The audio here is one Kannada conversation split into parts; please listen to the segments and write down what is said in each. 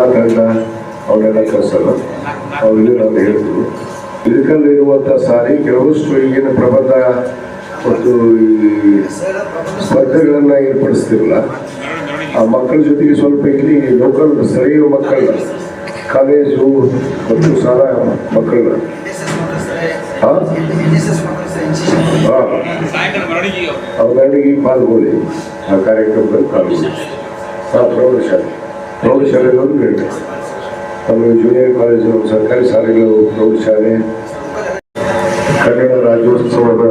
ತಂಡ ಅವರೆಲ್ಲ ಕಳ್ಸಲ್ಲ ಅವರಿಗೆ ನಾನು ಹೇಳ್ತೀನಿ ಇದಕ್ಕಲ್ಲಿ ಇರುವಂಥ ಸಾರಿ ಕೆಲವಷ್ಟು ಈಗಿನ ಪ್ರಬಂಧ ಮತ್ತು ಸ್ಪರ್ಧೆಗಳನ್ನ ಏರ್ಪಡಿಸ್ತಿರಲ್ಲ, ಆ ಮಕ್ಕಳ ಜೊತೆಗೆ ಸ್ವಲ್ಪ ಇಲ್ಲಿ ಲೋಕಲ್ ಸ್ಥಳೀಯ ಮಕ್ಕಳ ಕಾಲೇಜು ಮತ್ತು ಶಾಲಾ ಮಕ್ಕಳನ್ನ. ಅವರಿಗೆ ಪಾಲ್ಗೊಳ್ಳಿ ಆ ಕಾರ್ಯಕ್ರಮದಲ್ಲಿ ಪಾಲ್ಗೊಳ್ಳಿ. ಸಾ, ಪ್ರೌಢಶಾಲೆ. ಪ್ರೌಢಶಾಲೆಗಳು ಬೇಡ ಆಮೇಲೆ ಜೂನಿಯರ್ ಕಾಲೇಜು ಸರ್ಕಾರಿ ಶಾಲೆಗಳು, ಪ್ರೌಢಶಾಲೆ, ಕನ್ನಡ ರಾಜ್ಯೋತ್ಸವದ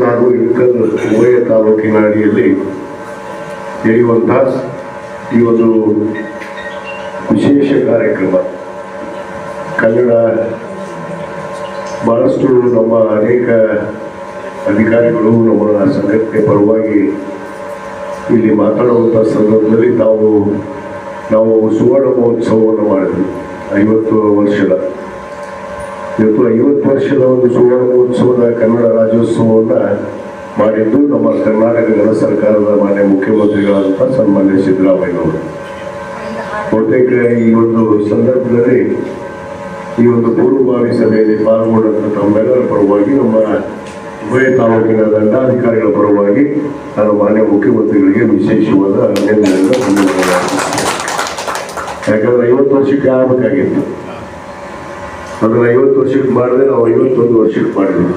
ನಾಡು ಇಳಕಲ್ ಉಭಯ ತಾಲೂಕಿನ ಅಡಿಯಲ್ಲಿ ನಡೆಯುವಂಥ ಈ ಒಂದು ವಿಶೇಷ ಕಾರ್ಯಕ್ರಮ. ಕನ್ನಡ ಬಹಳಷ್ಟು ನಮ್ಮ ಅನೇಕ ಅಧಿಕಾರಿಗಳು ನಮ್ಮ ಸಂಘಟನೆ ಪರವಾಗಿ ಇಲ್ಲಿ ಮಾತಾಡುವಂಥ ಸಂದರ್ಭದಲ್ಲಿ ತಾವು ನಾವು ಸುವರ್ಣ ಮಹೋತ್ಸವವನ್ನು ಮಾಡಿದ್ವಿ. ಐವತ್ತು ವರ್ಷದ, ಇವತ್ತು ಐವತ್ತು ವರ್ಷದ ಒಂದು ಸುವರ್ಣ ಮಹೋತ್ಸವದ ಕನ್ನಡ ರಾಜ್ಯೋತ್ಸವವನ್ನು ಮಾಡಿದ್ದು ನಮ್ಮ ಕರ್ನಾಟಕದ ಸರ್ಕಾರದ ಮಾನ್ಯ ಮುಖ್ಯಮಂತ್ರಿಗಳಾದಂಥ ಸನ್ಮಾನ್ಯ ಸಿದ್ದರಾಮಯ್ಯನವರು. ಬಹುತೇಕ ಈ ಒಂದು ಸಂದರ್ಭದಲ್ಲಿ ಈ ಒಂದು ಪೂರ್ವಭಾವಿ ಸಭೆಯಲ್ಲಿ ಪಾಲ್ಗೊಂಡಂತ ತಮ್ಮೆಲ್ಲರ ಪರವಾಗಿ ನಮ್ಮ ಉಭಯ ತಾಲೂಕಿನ ದಂಡಾಧಿಕಾರಿಗಳ ಪರವಾಗಿ ನಾನು ಮಾನ್ಯ ಮುಖ್ಯಮಂತ್ರಿಗಳಿಗೆ ವಿಶೇಷವಾದ ಅಭಿನಂದನೆಯನ್ನು. ಯಾಕಂದ್ರೆ ಐವತ್ತು ವರ್ಷಕ್ಕೆ ಆಗಬೇಕಾಗಿತ್ತು. ಅದನ್ನ ಐವತ್ತು ವರ್ಷಕ್ಕೆ ಮಾಡದೆ ನಾವು ಐವತ್ತೊಂದು ವರ್ಷಕ್ಕೆ ಮಾಡಿದ್ವಿ.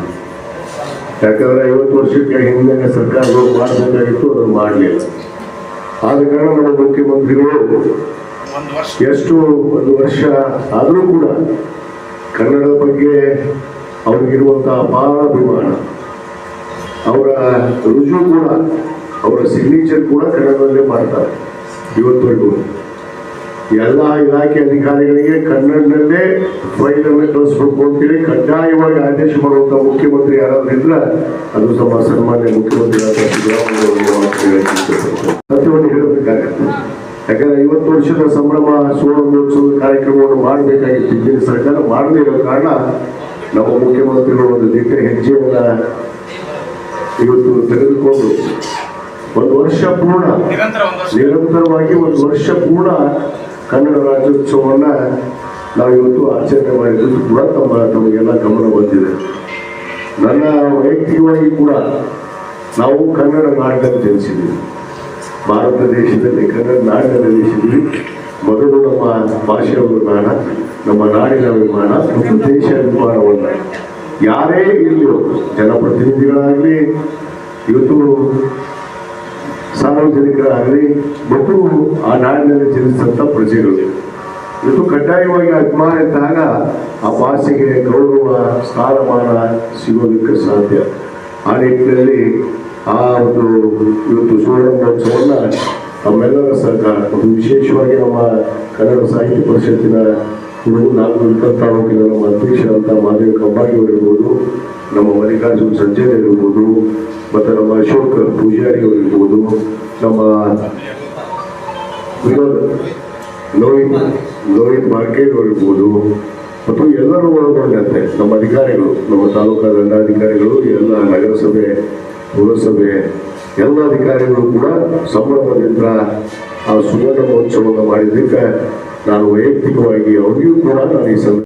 ಯಾಕಂದ್ರೆ ಐವತ್ತು ವರ್ಷಕ್ಕೆ ಹಿಂದೆ ಸರ್ಕಾರಗಳು ಮಾಡಬೇಕಾಗಿತ್ತು ಅದನ್ನು ಮಾಡಲಿಲ್ಲ. ಆದ ಕಾರಣ ನಮ್ಮ ಮುಖ್ಯಮಂತ್ರಿಗಳು ಎಷ್ಟು ಒಂದು ವರ್ಷ ಆದರೂ ಕೂಡ ಕನ್ನಡದ ಬಗ್ಗೆ ಅವ್ರಿಗಿರುವಂತಹ ಅಪಾರ ಅಭಿಮಾನ. ಅವರ ರುಜು ಕೂಡ, ಅವರ ಸಿಗ್ನೇಚರ್ ಕೂಡ ಕನ್ನಡದಲ್ಲೇ ಮಾಡ್ತಾರೆ. ಇವತ್ತರೆಗೂ ಎಲ್ಲ ಇಲಾಖೆ ಅಧಿಕಾರಿಗಳಿಗೆ ಕನ್ನಡದಲ್ಲೇ ಫೈಲನ್ನು ಅಂತೇಳಿ ಕಡ್ಡಾಯವಾಗಿ ಆದೇಶ ಮಾಡುವಂಥ ಮುಖ್ಯಮಂತ್ರಿ ಯಾರಾದ್ರೂ ಇದ್ರೆ ಅದು ನಮ್ಮ ಸನ್ಮಾನ್ಯ ಮುಖ್ಯಮಂತ್ರಿ ಹೇಳಬೇಕಾಗತ್ತೆ ಯಾಕಂದ್ರೆ ಐವತ್ತು ವರ್ಷದ ಸಂಭ್ರಮ ಸುವರ್ಣೋತ್ಸವದ ಕಾರ್ಯಕ್ರಮವನ್ನು ಮಾಡಬೇಕಾಗಿತ್ತು ಹಿಂದಿನ ಸರ್ಕಾರ. ಮಾಡದೇ ಇರೋ ಕಾರಣ ನಮ್ಮ ಮುಖ್ಯಮಂತ್ರಿಗಳು ಒಂದು ದಿಟ್ಟ ಹೆಜ್ಜೆಯನ್ನ ಇವತ್ತು ತೆಗೆದುಕೊಂಡು ಒಂದು ವರ್ಷ ಪೂರ್ಣ ನಿರಂತರವಾಗಿ ಒಂದು ವರ್ಷ ಪೂರ್ಣ ಕನ್ನಡ ರಾಜ್ಯೋತ್ಸವವನ್ನ ನಾವು ಇವತ್ತು ಆಚರಣೆ ಮಾಡಿದ್ದು ಕೂಡ ತಮ್ಮ ತಮಗೆಲ್ಲ ಗಮನ ಬಂದಿದೆ. ನನ್ನ ವೈಯಕ್ತಿಕವಾಗಿ ಕೂಡ ನಾವು ಕನ್ನಡ ನಾಡಿನ ಜನಿಸಿದ್ದೀವಿ. ಭಾರತ ದೇಶದಲ್ಲಿ ಕನ್ನಡ ನಾಡಿನ ಜನಿಸಿದ್ವಿ ಮೊದಲು ನಮ್ಮ ಭಾಷೆಯ ಅಭಿಮಾನ ನಮ್ಮ ನಾಡಿನ ಅಭಿಮಾನ ಮತ್ತು ದೇಶ ಅಭಿಮಾನವನ್ನ. ಯಾರೇ ಇರಲಿ ಜನಪ್ರತಿನಿಧಿಗಳಾಗಲಿ, ಇವತ್ತು ಸಾರ್ವಜನಿಕರಾಗಲಿ ಮತ್ತು ಆ ನಾಡಿನಲ್ಲಿ ಜನಿಸಿದಂಥ ಪ್ರಜೆಗಳು. ಇವತ್ತು ಕಡ್ಡಾಯವಾಗಿ ಅಭಿಮಾನ ಇದ್ದಾಗ ಆ ಭಾಷೆಗೆ ಗೌರವ, ಸ್ಥಾನಮಾನ ಸಿಗೋದಕ್ಕೆ ಸಾಧ್ಯ. ಆ ನಿಟ್ಟಿನಲ್ಲಿ ಆ ಒಂದು ಇವತ್ತು ಸುವರ್ಣ ಮಹೋತ್ಸವವನ್ನು ನಮ್ಮೆಲ್ಲರ ಸರ್ಕಾರ ವಿಶೇಷವಾಗಿ ನಮ್ಮ ಕನ್ನಡ ಸಾಹಿತ್ಯ ಪರಿಷತ್ತಿನ ನಾಲ್ಕು ಇಪ್ಪತ್ತು ತಾಲೂಕಿನ ನಮ್ಮ ಅಧ್ಯಕ್ಷರಂತ ಮಾದೇವ ಕಂಬಾಗಿ ಅವರಿರ್ಬೋದು ನಮ್ಮ ಮಲ್ಲಿಕಾರ್ಜುನ್ ಸಂಜಯ್ ಇರ್ಬೋದು, ಮತ್ತು ನಮ್ಮ ಅಶೋಕ್ ಪೂಜಾರಿ ಅವರಿರ್ಬೋದು ನಮ್ಮ ಲೋಹಿತ್ ಲೋಹಿತ್ ಮಾರ್ಕೆಟ್ ಅವರಿರ್ಬೋದು ಮತ್ತು ಎಲ್ಲರೂ ಒಳಗೊಂಡಂತೆ, ನಮ್ಮ ಅಧಿಕಾರಿಗಳು, ನಮ್ಮ ತಾಲೂಕಾ ದಂಡಾಧಿಕಾರಿಗಳು, ಎಲ್ಲ ನಗರಸಭೆ, ಪುರಸಭೆ, ಎಲ್ಲ ಅಧಿಕಾರಿಗಳು ಕೂಡ ಸಂಭ್ರಮದಿಂದ ಆ ಸುವರ್ಣ ಮಹೋತ್ಸವವನ್ನು ಮಾಡಿದ್ದಕ್ಕೆ ನಾನು ವೈಯಕ್ತಿಕವಾಗಿ ಅವರಿಗೂ ಕೂಡ ನಾನು ಈ